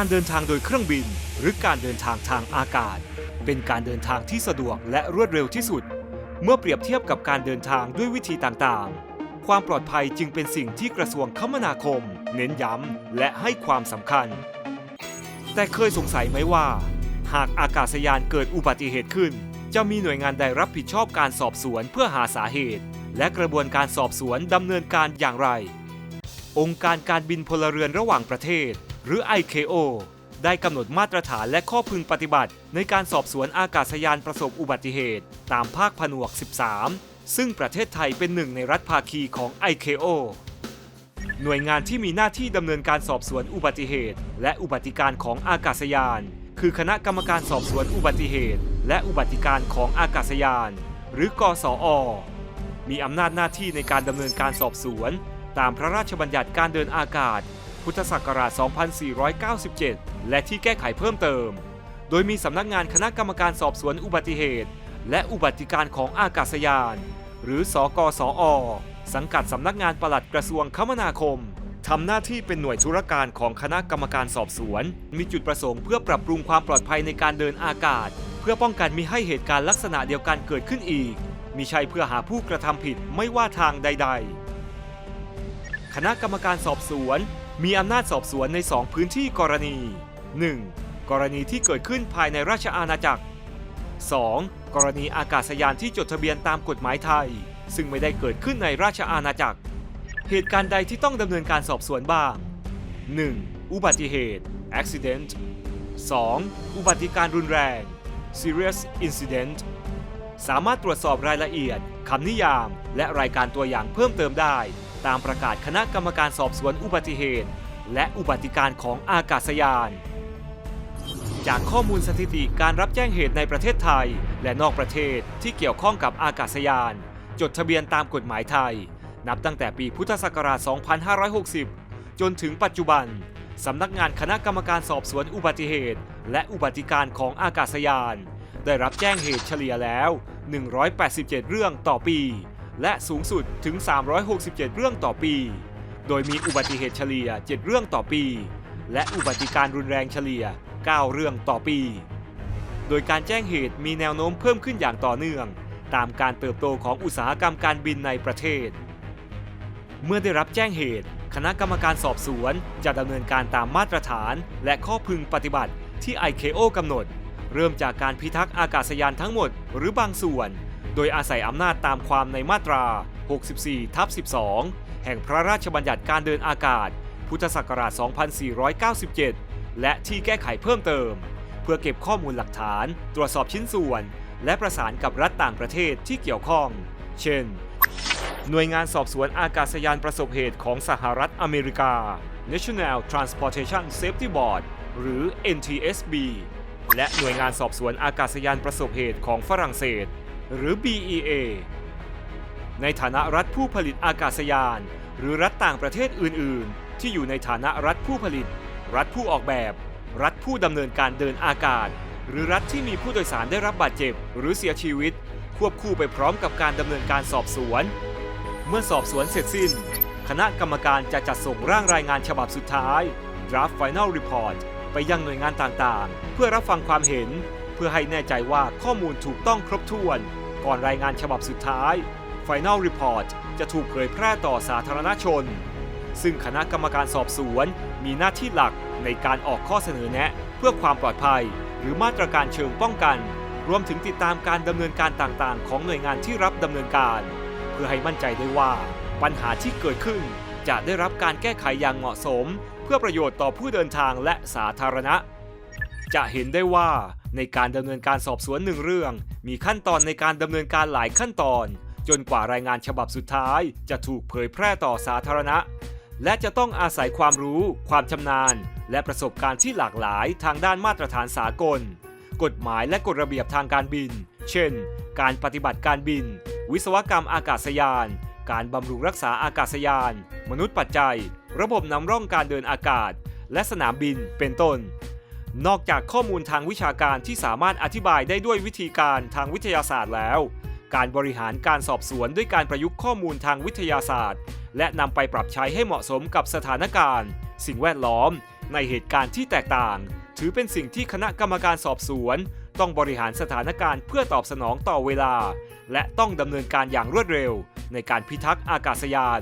การเดินทางโดยเครื่องบิน หรือการเดินทางทางอากาศ เป็นการเดินทางที่สะดวกและรวดเร็วที่สุด เมื่อเปรียบเทียบกับการเดินทางด้วยวิธีต่างๆ ความปลอดภัยจึงเป็นสิ่งที่กระทรวงคมนาคม เน้นย้ำและให้ความสำคัญ แต่เคยสงสัยไหมว่า หากอากาศยานเกิดอุบัติเหตุขึ้น จะมีหน่วยงานใดรับผิดชอบการสอบสวนเพื่อหาสาเหตุ และกระบวนการสอบสวนดำเนินการอย่างไร องค์การการบินพลเรือนระหว่างประเทศ หรือ ICAO ได้กำหนดมาตรฐานและข้อพึงปฏิบัติ ในการสอบสวนอากาศยานประสบอุบัติเหตุ ตามภาคผนวก 13 ซึ่งประเทศไทยเป็นหนึ่งในรัฐภาคีของ ICAO หน่วยงานที่มีหน้าที่ดำเนินการสอบสวนอุบัติเหตุ และอุบัติการของอากาศยาน คือคณะกรรมการสอบสวนอุบัติเหตุ และอุบัติการของอากาศยาน หรือกสอ มีอำนาจหน้าที่ในการดำเนินการสอบสวน ตามพระราชบัญญัติการเดินอากาศ พุทธศักราช 2497 และที่แก้ไขเพิ่มเติม โดยมีสำนักงานคณะกรรมการสอบสวนอุบัติเหตุ และอุบัติการของอากาศยาน หรือ สกสอ สังกัดสำนักงานปลัดกระทรวงคมนาคมทำหน้าที่เป็นหน่วยธุรการของคณะกรรมการสอบสวน มีจุดประสงค์เพื่อปรับปรุงความปลอดภัยในการเดินอากาศ เพื่อป้องกันมิให้เหตุการณ์ลักษณะเดียวกันเกิดขึ้นอีก มิใช่เพื่อหาผู้กระทำผิดไม่ว่าทางใด ๆ คณะกรรมการสอบสวน มีอำนาจสอบสวนใน 2 พื้นที่กรณี 1. กรณีที่เกิดขึ้นภายในราชอาณาจักร 2. กรณีอากาศยานที่จดทะเบียนตามกฎหมายไทย ซึ่งไม่ได้เกิดขึ้นในราชอาณาจักร เหตุการณ์ใดที่ต้องดำเนินการสอบสวนบ้าง 1. อุบัติเหตุ accident 2. อุบัติการรุนแรง serious incident สามารถตรวจสอบรายละเอียด คำนิยาม และรายการตัวอย่างเพิ่มเติมได้ ตามประกาศคณะกรรมการสอบสวนอุบัติเหตุ และอุบัติการของอากาศยาน จากข้อมูลสถิติการรับแจ้งเหตุในประเทศไทย และนอกประเทศที่เกี่ยวข้องกับอากาศยาน จดทะเบียนตามกฎหมายไทย นับตั้งแต่ปีพุทธศักราช 2560 จนถึงปัจจุบันสำนักงานคณะกรรมการสอบสวนอุบัติเหตุ และอุบัติการของอากาศยาน ได้รับแจ้งเหตุเฉลี่ยแล้ว 187 เรื่องต่อปี และสูงสุดถึง 367 เรื่องต่อปี โดยมีอุบัติเหตุเฉลี่ย 7 เรื่องต่อปี และอุบัติการรุนแรงเฉลี่ย 9 เรื่องต่อปี โดยการแจ้งเหตุมีแนวโน้มเพิ่มขึ้นอย่างต่อเนื่อง ตามการเติบโตของอุตสาหกรรมการบินในประเทศ เมื่อได้รับแจ้งเหตุ คณะกรรมการสอบสวนจะดำเนินการตามมาตรฐาน และข้อพึงปฏิบัติที่ ICAO กำหนด เริ่มจากการพิทักษ์อากาศยานทั้งหมดหรือบางส่วน โดยอาศัยอำนาจตามความในมาตรา 64 ทับ 12 แห่งพระราชบัญญัติการเดินอากาศ พุทธศักราช 2497 และที่แก้ไขเพิ่มเติม เพื่อเก็บข้อมูลหลักฐาน ตรวจสอบชิ้นส่วน และประสานกับรัฐต่างประเทศที่เกี่ยวข้อง เช่น หน่วยงานสอบสวนอากาศยานประสบเหตุของสหรัฐอเมริกา National Transportation Safety Board หรือ NTSB และหน่วยงานสอบสวนอากาศยานประสบเหตุของฝรั่งเศส หรือ BEA ในฐานะรัฐผู้ผลิตอากาศยาน หรือรัฐต่างประเทศอื่น ๆ ที่อยู่ในฐานะรัฐผู้ผลิต รัฐผู้ออกแบบ รัฐผู้ดำเนินการเดินอากาศ หรือรัฐที่มีผู้โดยสารได้รับบาดเจ็บ หรือเสียชีวิต ควบคู่ไปพร้อมกับการดำเนินการสอบสวน เมื่อสอบสวนเสร็จสิ้น คณะกรรมการจะจัดส่งร่างรายงานฉบับสุดท้าย Draft Final Report ไปยังหน่วยงานต่าง ๆ เพื่อรับฟังความเห็น เพื่อให้แน่ใจว่าข้อมูลถูกต้องครบถ้วน ก่อนรายงานฉบับสุดท้าย Final Report จะถูกเผยแพร่ต่อสาธารณชน ซึ่งคณะกรรมการสอบสวนมีหน้าที่หลักในการออกข้อเสนอแนะเพื่อความปลอดภัย หรือมาตรการเชิงป้องกัน รวมถึงติดตามการดำเนินการต่างๆ ของหน่วยงานที่รับดำเนินการ เพื่อให้มั่นใจได้ว่า ปัญหาที่เกิดขึ้นจะได้รับการแก้ไขอย่างเหมาะสม เพื่อประโยชน์ต่อผู้เดินทางและสาธารณะ จะเห็นได้ว่าในการดำเนินการสอบสวนหนึ่งเรื่อง มีขั้นตอนในการดำเนินการหลายขั้นตอน จนกว่ารายงานฉบับสุดท้าย จะถูกเผยแพร่ต่อสาธารณะ และจะต้องอาศัยความรู้ ความชำนาญ และประสบการณ์ที่หลากหลายทางด้านมาตรฐานสากล กฎหมายและกฎระเบียบทางการบิน เช่น การปฏิบัติการบิน วิศวกรรมอากาศยาน การบำรุงรักษาอากาศยาน มนุษย์ปัจจัย ระบบนำร่องการเดินอากาศ และสนามบินเป็นต้น นอกจากข้อมูลทางวิชาการที่สามารถอธิบายได้ด้วยวิธีการทางวิทยาศาสตร์แล้ว การบริหารการสอบสวนด้วยการประยุกต์ข้อมูลทางวิทยาศาสตร์ และนำไปปรับใช้ให้เหมาะสมกับสถานการณ์ สิ่งแวดล้อม ในเหตุการณ์ที่แตกต่าง ถือเป็นสิ่งที่คณะกรรมการสอบสวน ต้องบริหารสถานการณ์เพื่อตอบสนองต่อเวลา และต้องดำเนินการอย่างรวดเร็ว ในการพิทักษ์อากาศยาน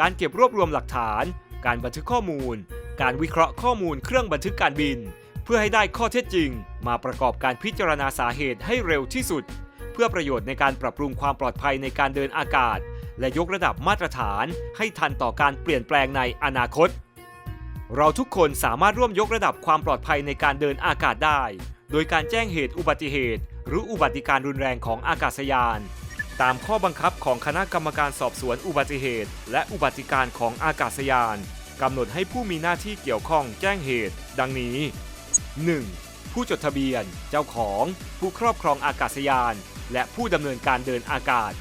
การเก็บรวบรวมหลักฐาน การบันทึกข้อมูล การวิเคราะห์ข้อมูลเครื่องบันทึกการบิน เพื่อให้ได้ข้อเท็จจริง มาประกอบการพิจารณาสาเหตุให้เร็วที่สุด เพื่อประโยชน์ในการปรับปรุงความปลอดภัยในการเดินอากาศ และยกระดับมาตรฐาน ให้ทันต่อการเปลี่ยนแปลงในอนาคต เราทุกคนสามารถร่วมยกระดับความปลอดภัยในการเดินอากาศได้ โดยการแจ้งเหตุอุบัติเหตุ หรืออุบัติการรุนแรงของอากาศยาน ตามข้อบังคับของคณะกรรมการสอบสวนอุบัติเหตุ และอุบัติการของอากาศยานกำหนดให้ผู้มีหน้าที่เกี่ยวข้องแจ้งเหตุ ดังนี้ 1. ผู้จดทะเบียน เจ้าของ ผู้ครอบครองอากาศยาน และผู้ดำเนินการเดินอากาศ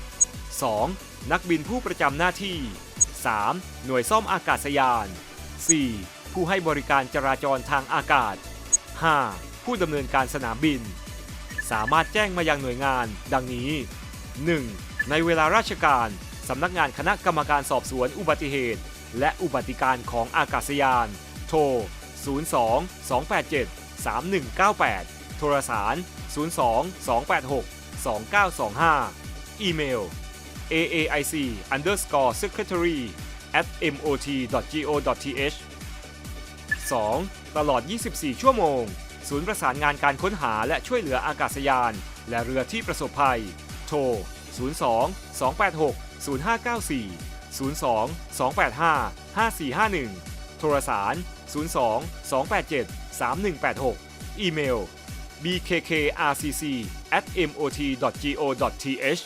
2. นักบินผู้ประจำหน้าที่ 3. หน่วยซ่อมอากาศยาน 4. ผู้ให้บริการจราจรทางอากาศ 5. ผู้ดำเนินการสนามบิน สามารถแจ้งมายังหน่วยงาน ดังนี้ 1. ในเวลาราชการ สำนักงานคณะกรรมการสอบสวนอุบัติเหตุ และอุบัติการของอากาศยาน โทร 02 287 3198 โทรสาร 02 286 2925 อีเมล aaic underscore secretary at mot.go.th 2. ตลอด 24 ชั่วโมง ศูนย์ประสานงานการค้นหาและช่วยเหลืออากาศยาน และเรือที่ประสบภัย โทร 02 286 0594 02 285 5451 โทรสาร 02 287 3186 อีเมล bkkrcc at mot.go.th